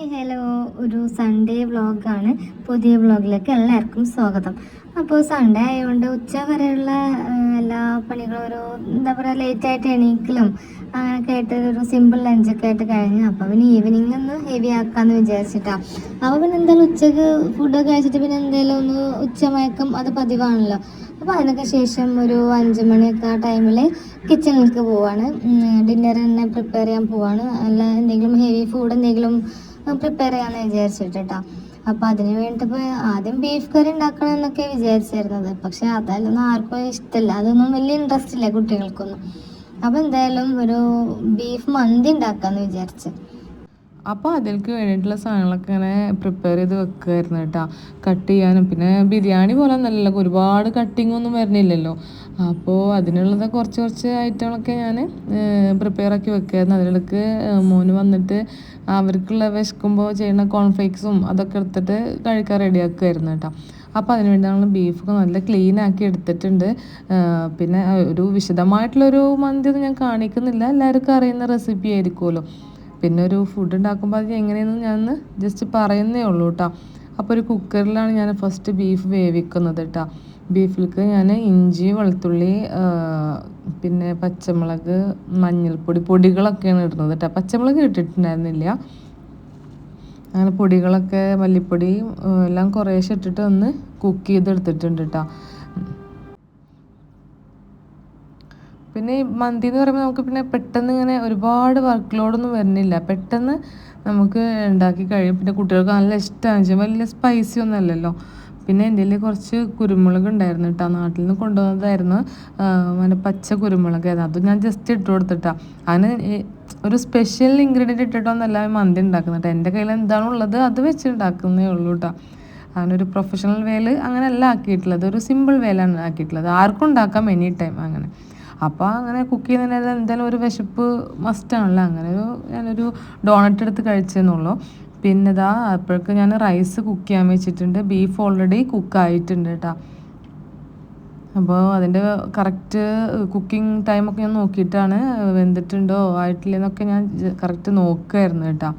Hi hello ഒരു Sunday വ്ളോഗാണ് പുതിയ വ്ളോഗിലേക്ക് എല്ലാവർക്കും സ്വാഗതം. അപ്പോൾ സൺഡേ ആയതുകൊണ്ട് ഉച്ച വരെയുള്ള എല്ലാ പണികളും ഒരു എന്താ പറയുക ലേറ്റായിട്ട് എണീക്കലും അങ്ങനെയൊക്കെ ആയിട്ട് ഒരു സിമ്പിൾ ലഞ്ചൊക്കെ ആയിട്ട് കഴിഞ്ഞു. അപ്പോൾ പിന്നെ ഈവനിങ് ഒന്ന് ഹെവി ആക്കാമെന്ന് വിചാരിച്ചിട്ടാണ് അപ്പോൾ പിന്നെ എന്തായാലും ഉച്ചയ്ക്ക് ഫുഡൊക്കെ കഴിച്ചിട്ട് പിന്നെ എന്തായാലും ഒന്ന് ഉച്ചമയക്കം അത് പതിവാണല്ലോ. അപ്പോൾ അതിനൊക്കെ ശേഷം ഒരു അഞ്ച് മണിയൊക്കെ ആ ടൈമിൽ കിച്ചണിലേക്ക് പോവാണ്. ഡിന്നർ തന്നെ പ്രിപ്പയർ ചെയ്യാൻ പോവാണ്. അല്ല എന്തെങ്കിലും ഹെവി ഫുഡ് എന്തെങ്കിലും പ്രിപ്പയർ ചെയ്യാമെന്ന് വിചാരിച്ചിട്ട് കേട്ടോ അപ്പോൾ അതിന് ഇപ്പൊ ആദ്യം ബീഫ് കറി ഉണ്ടാക്കണം എന്നൊക്കെ വിചാരിച്ചിരുന്നത് പക്ഷെ അതൊന്നും ആർക്കും ഇഷ്ടമില്ല അതൊന്നും വലിയ ഇൻട്രസ്റ്റ് ഇല്ല കുട്ടികൾക്കൊന്നും. അപ്പൊ എന്തായാലും ഒരു ബീഫ് മന്തി ഉണ്ടാക്കാമെന്ന് വിചാരിച്ചു. അപ്പോൾ അതിലേക്ക് വേണ്ടിയിട്ടുള്ള സാധനങ്ങളൊക്കെ ഇങ്ങനെ പ്രിപ്പയർ ചെയ്ത് വെക്കുമായിരുന്നു കേട്ടോ. കട്ട് ചെയ്യാനും. പിന്നെ ബിരിയാണി പോലെ ഒന്നല്ലല്ലോ ഒരുപാട് കട്ടിങ് ഒന്നും വരുന്നില്ലല്ലോ. അപ്പോൾ അതിനുള്ളത് കുറച്ച് കുറച്ച് ഐറ്റങ്ങളൊക്കെ ഞാൻ പ്രിപ്പയർ ആക്കി വെക്കുമായിരുന്നു അതിനിടയ്ക്ക് മോന് വന്നിട്ട് അവർക്കുള്ള വിശക്കുമ്പോൾ ചെയ്യുന്ന കോൺഫ്ലേക്സും അതൊക്കെ എടുത്തിട്ട് കഴിക്കാൻ റെഡിയാക്കുമായിരുന്നു കേട്ടോ. അപ്പോൾ അതിന് വേണ്ടി നമ്മൾ ബീഫൊക്കെ നല്ല ക്ലീൻ ആക്കി എടുത്തിട്ടുണ്ട്. പിന്നെ ഒരു വിശദമായിട്ടുള്ളൊരു മന്തി ഒന്നും ഞാൻ കാണിക്കുന്നില്ല. എല്ലാവർക്കും അറിയുന്ന റെസിപ്പി ആയിരിക്കുമല്ലോ. പിന്നെ ഒരു ഫുഡ് ഉണ്ടാക്കുമ്പോൾ അത് എങ്ങനെയെന്ന് ഞാൻ ജസ്റ്റ് പറയുന്നേ ഉള്ളൂ കേട്ടോ അപ്പോൾ ഒരു കുക്കറിലാണ് ഞാൻ ഫസ്റ്റ് ബീഫ് വേവിക്കുന്നത് കേട്ടോ ബീഫിലേക്ക് ഞാൻ ഇഞ്ചി വെളുത്തുള്ളി പിന്നെ പച്ചമുളക് മഞ്ഞൾപ്പൊടി പൊടികളൊക്കെയാണ് ഇടുന്നത് കേട്ടോ പച്ചമുളക് ഇട്ടിട്ടുണ്ടായിരുന്നില്ല. അങ്ങനെ പൊടികളൊക്കെ മല്ലിപ്പൊടി ആ, എല്ലാം കുറേശ്ശെ ഇട്ടിട്ട് ഒന്ന് കുക്ക് ചെയ്തെടുത്തിട്ടുണ്ട് കേട്ടോ പിന്നെ ഈ മന്തി എന്ന് പറയുമ്പോൾ നമുക്ക് പിന്നെ പെട്ടെന്ന് ഇങ്ങനെ ഒരുപാട് വർക്ക് ലോഡൊന്നും വരുന്നില്ല. പെട്ടെന്ന് നമുക്ക് ഉണ്ടാക്കി കഴിയും. പിന്നെ കുട്ടികൾക്ക് നല്ല ഇഷ്ടമാണ് വെച്ചാൽ വലിയ സ്പൈസി ഒന്നും അല്ലല്ലോ. പിന്നെ എന്റെ കയ്യിൽ കുറച്ച് കുരുമുളക് ഉണ്ടായിരുന്നു കേട്ടോ. നാട്ടിൽ നിന്ന് കൊണ്ടുവന്നതായിരുന്നു അങ്ങനെ പച്ച കുരുമുളക് അത് ഞാൻ ജസ്റ്റ് ഇട്ട് കൊടുത്തിട്ടാ. ഈ ഒരു സ്പെഷ്യൽ ഇൻഗ്രീഡിയന്റ് ഇട്ടിട്ടൊന്നല്ല മന്തി ഉണ്ടാക്കുന്നത് എന്റെ കയ്യിൽ എന്താണുള്ളത് അത് വെച്ച് ഉണ്ടാക്കുന്നേ ഉള്ളൂ കേട്ടോ. അങ്ങനെ ഒരു പ്രൊഫഷണൽ വേൽ അങ്ങനെയല്ല ആക്കിയിട്ടുള്ളത്. ഒരു സിമ്പിൾ വേലാണ് ആക്കിയിട്ടുള്ളത്. ആർക്കും ഉണ്ടാക്കാം എനി ടൈം അങ്ങനെ. അപ്പോൾ അങ്ങനെ കുക്ക് ചെയ്യുന്നതിനെല്ലാം എന്തായാലും ഒരു വിശപ്പ് മസ്റ്റാണല്ലോ അങ്ങനെ ഒരു ഞാനൊരു ഡോണറ്റ് എടുത്ത് കഴിച്ചെന്നുള്ളൂ. പിന്നെ ഇതാ അപ്പോഴേക്കും ഞാൻ റൈസ് കുക്ക് ചെയ്യാൻ വെച്ചിട്ടുണ്ട്. ബീഫ് ഓൾറെഡി കുക്ക് ആയിട്ടുണ്ട് കേട്ടോ അപ്പോൾ അതിന്റെ കറക്റ്റ് കുക്കിംഗ് ടൈമൊക്കെ ഞാൻ നോക്കിയിട്ടാണ് വെന്തിട്ടുണ്ടോ ആയിട്ടില്ലെന്നൊക്കെ ഞാൻ കറക്റ്റ് നോക്കുമായിരുന്നു കേട്ടോ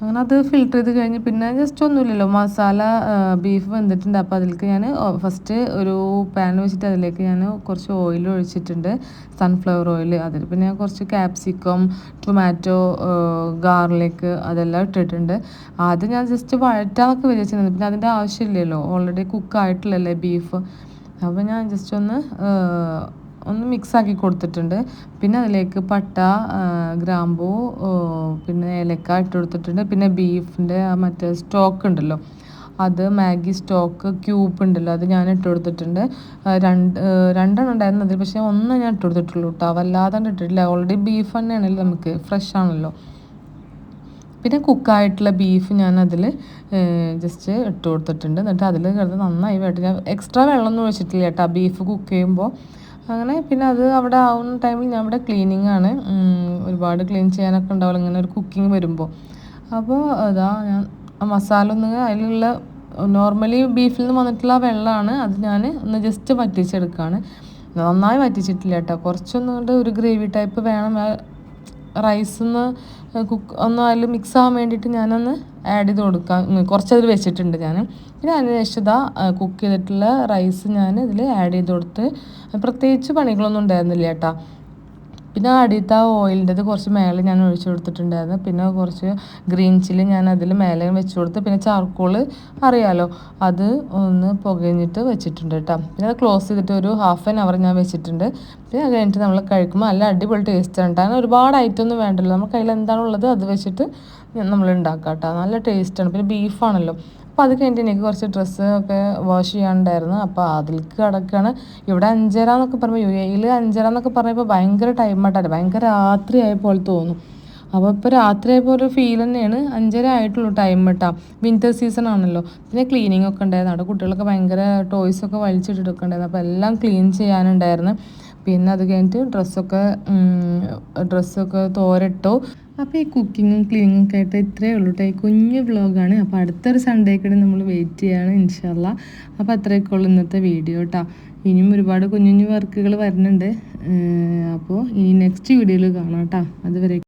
അങ്ങനെ അത് ഫിൽട്ടർ ചെയ്ത് കഴിഞ്ഞ് പിന്നെ ജസ്റ്റ് ഒന്നുമില്ലല്ലോ. മസാല ബീഫ് വെന്തിട്ടുണ്ട്. അപ്പോൾ അതിലേക്ക് ഞാൻ ഫസ്റ്റ് ഒരു പാൻ വെച്ചിട്ട് അതിലേക്ക് ഞാൻ കുറച്ച് ഓയിൽ ഒഴിച്ചിട്ടുണ്ട്. സൺഫ്ലവർ ഓയിൽ അതിൽ പിന്നെ ഞാൻ കുറച്ച് ക്യാപ്സിക്കം ടൊമാറ്റോ ഗാർലിക് അതെല്ലാം ഇട്ടിട്ടുണ്ട്. ആദ്യം ഞാൻ ജസ്റ്റ് വഴറ്റാന്നൊക്കെ വിചാരിച്ചിരുന്നത് പിന്നെ അതിന്റെ ആവശ്യമില്ലല്ലോ. ഓൾറെഡി കുക്കായിട്ടില്ലല്ലേ ബീഫ് അപ്പോൾ ഞാൻ ജസ്റ്റ് ഒന്ന് ഒന്ന് മിക്സ് ആക്കി കൊടുത്തിട്ടുണ്ട്. പിന്നെ അതിലേക്ക് പട്ട ഗ്രാമ്പു പിന്നെ ഏലക്ക ഇട്ട് കൊടുത്തിട്ടുണ്ട്. പിന്നെ ബീഫിന്റെ ആ മറ്റേ സ്റ്റോക്ക് ഉണ്ടല്ലോ അത് മാഗി സ്റ്റോക്ക് ക്യൂബ് ഉണ്ടല്ലോ അത് ഞാൻ ഇട്ട് കൊടുത്തിട്ടുണ്ട്. രണ്ട് രണ്ടെണ്ണം ഉണ്ടായിരുന്നു അതിൽ പക്ഷേ ഒന്ന് ഞാൻ ഇട്ട് കൊടുത്തിട്ടുള്ളൂ കേട്ടോ. വല്ലാതെ ഇട്ടിട്ടില്ല. ഓൾറെഡി ബീഫ് തന്നെയാണല്ലോ നമുക്ക് ഫ്രഷ് ആണല്ലോ. പിന്നെ കുക്കായിട്ടുള്ള ബീഫ് ഞാൻ അതിൽ ജസ്റ്റ് ഇട്ട് കൊടുത്തിട്ടുണ്ട്. എന്നിട്ട് അതിൽ കിടന്ന് നന്നായി വേട്ട് ഞാൻ എക്സ്ട്രാ വെള്ളമൊന്നും ഒഴിച്ചിട്ടില്ല കേട്ടോ. ബീഫ് കുക്ക് ചെയ്യുമ്പോൾ അങ്ങനെ പിന്നെ അത് അവിടെ ആവുന്ന ടൈമിൽ ഞാൻ ഇവിടെ ക്ലീനിങ് ആണ്. ഒരുപാട് ക്ലീൻ ചെയ്യാനൊക്കെ ഉണ്ടാവില്ല ഇങ്ങനെ ഒരു കുക്കിംഗ് വരുമ്പോൾ അപ്പോൾ അതാ ഞാൻ മസാല ഒന്ന് അതിലുള്ള നോർമലി ബീഫിൽ നിന്ന് വന്നിട്ടുള്ള വെള്ളമാണ്. അത് ഞാൻ ഒന്ന് ജസ്റ്റ് വറ്റിച്ചെടുക്കുകയാണ് നന്നായി വറ്റിച്ചിട്ടില്ല കേട്ടോ. കുറച്ചൊന്നും കൊണ്ട് ഒരു ഗ്രേവി ടൈപ്പ് വേണം. ആ റൈസ് ഒന്ന് കുക്ക് ഒന്ന് അതിൽ മിക്സ് ആവാൻ വേണ്ടിയിട്ട് ഞാനൊന്ന് ആഡ് ചെയ്ത് കൊടുക്കാം. കുറച്ച് കുറച്ചതിൽ വെച്ചിട്ടുണ്ട് ഞാൻ പിന്നെ അതിന് ശേഷം ഇതാ കുക്ക് ചെയ്തിട്ടുള്ള റൈസ് ഞാൻ ഇതിൽ ആഡ് ചെയ്ത് കൊടുത്ത് പ്രത്യേകിച്ച് പണികളൊന്നും ഉണ്ടായിരുന്നില്ല കേട്ടോ. പിന്നെ അടിയത്തെ ആ ഓയിലിന്റെത് കുറച്ച് മേലെ ഞാൻ ഒഴിച്ചു കൊടുത്തിട്ടുണ്ടായിരുന്നു. പിന്നെ കുറച്ച് ഗ്രീൻ ചില്ലി ഞാൻ അതിൽ മേലെ വെച്ച് കൊടുത്ത് പിന്നെ ചാർക്കോൾ അറിയാലോ അത് ഒന്ന് പുകഞ്ഞിട്ട് വെച്ചിട്ടുണ്ട് കേട്ടോ. പിന്നെ അത് ക്ലോസ് ചെയ്തിട്ട് ഒരു ഹാഫ് ആൻ അവർ ഞാൻ വെച്ചിട്ടുണ്ട്. പിന്നെ അത് കഴിഞ്ഞിട്ട് നമ്മൾ കഴിക്കുമ്പോൾ നല്ല അടിപൊളി ടേസ്റ്റ് അങ്ങനെ ഒരുപാട് ഐറ്റം ഒന്നും വേണ്ടല്ലോ. നമ്മുടെ കയ്യിൽ എന്താണുള്ളത് അത് വെച്ചിട്ട് നമ്മൾ ഉണ്ടാക്കാം കേട്ടോ. നല്ല ടേസ്റ്റാണ് പിന്നെ ബീഫാണല്ലോ അപ്പോൾ അത് കഴിഞ്ഞിട്ട് എനിക്ക് കുറച്ച് ഡ്രസ്സ് ഒക്കെ വാഷ് ചെയ്യാനുണ്ടായിരുന്നു. അപ്പോൾ അതിലേക്ക് കിടക്കുകയാണ് ഇവിടെ അഞ്ചര എന്നൊക്കെ പറയുമ്പോൾ യു എയിൽ അഞ്ചര എന്നൊക്കെ പറയുമ്പോൾ ഭയങ്കര ടൈമായിട്ടാണ് ഭയങ്കര രാത്രി ആയപ്പോൾ തോന്നും. അപ്പോൾ ഇപ്പോൾ രാത്രി ആയപ്പോൾ ഒരു ഫീൽ തന്നെയാണ്. അഞ്ചര ആയിട്ടുള്ളൂ ടൈം കേട്ടോ വിന്റർ സീസൺ ആണല്ലോ. പിന്നെ ക്ലീനിങ് ഒക്കെ ഉണ്ടായിരുന്നു. അവിടെ കുട്ടികളൊക്കെ ഭയങ്കര ടോയ്സൊക്കെ വലിച്ചിട്ടിട്ടൊക്കെ ഉണ്ടായിരുന്നു അപ്പോൾ എല്ലാം ക്ലീൻ ചെയ്യാനുണ്ടായിരുന്നു. പിന്നെ അത് കഴിഞ്ഞിട്ട് ഡ്രസ്സൊക്കെ ഡ്രസ്സൊക്കെ തോരട്ടോ. അപ്പോൾ ഈ കുക്കിങ്ങും ക്ലീനിങ്ങും ഒക്കെ ആയിട്ട് ഇത്രയേ ഉള്ളൂ കേട്ടോ ഈ കുഞ്ഞു വ്ളോഗാണ് അപ്പോൾ അടുത്തൊരു സൺഡേക്കിടെ നമ്മൾ വെയിറ്റ് ചെയ്യാണ് ഇൻഷാല്ല അപ്പോൾ അത്രയൊക്കെ ഉള്ളൂ ഇന്നത്തെ വീഡിയോ കേട്ടോ ഇനിയും ഒരുപാട് കുഞ്ഞു കുഞ്ഞു വർക്കുകൾ വരുന്നുണ്ട്. അപ്പോൾ ഇനി നെക്സ്റ്റ് വീഡിയോയിൽ കാണാം കേട്ടോ അതുവരെ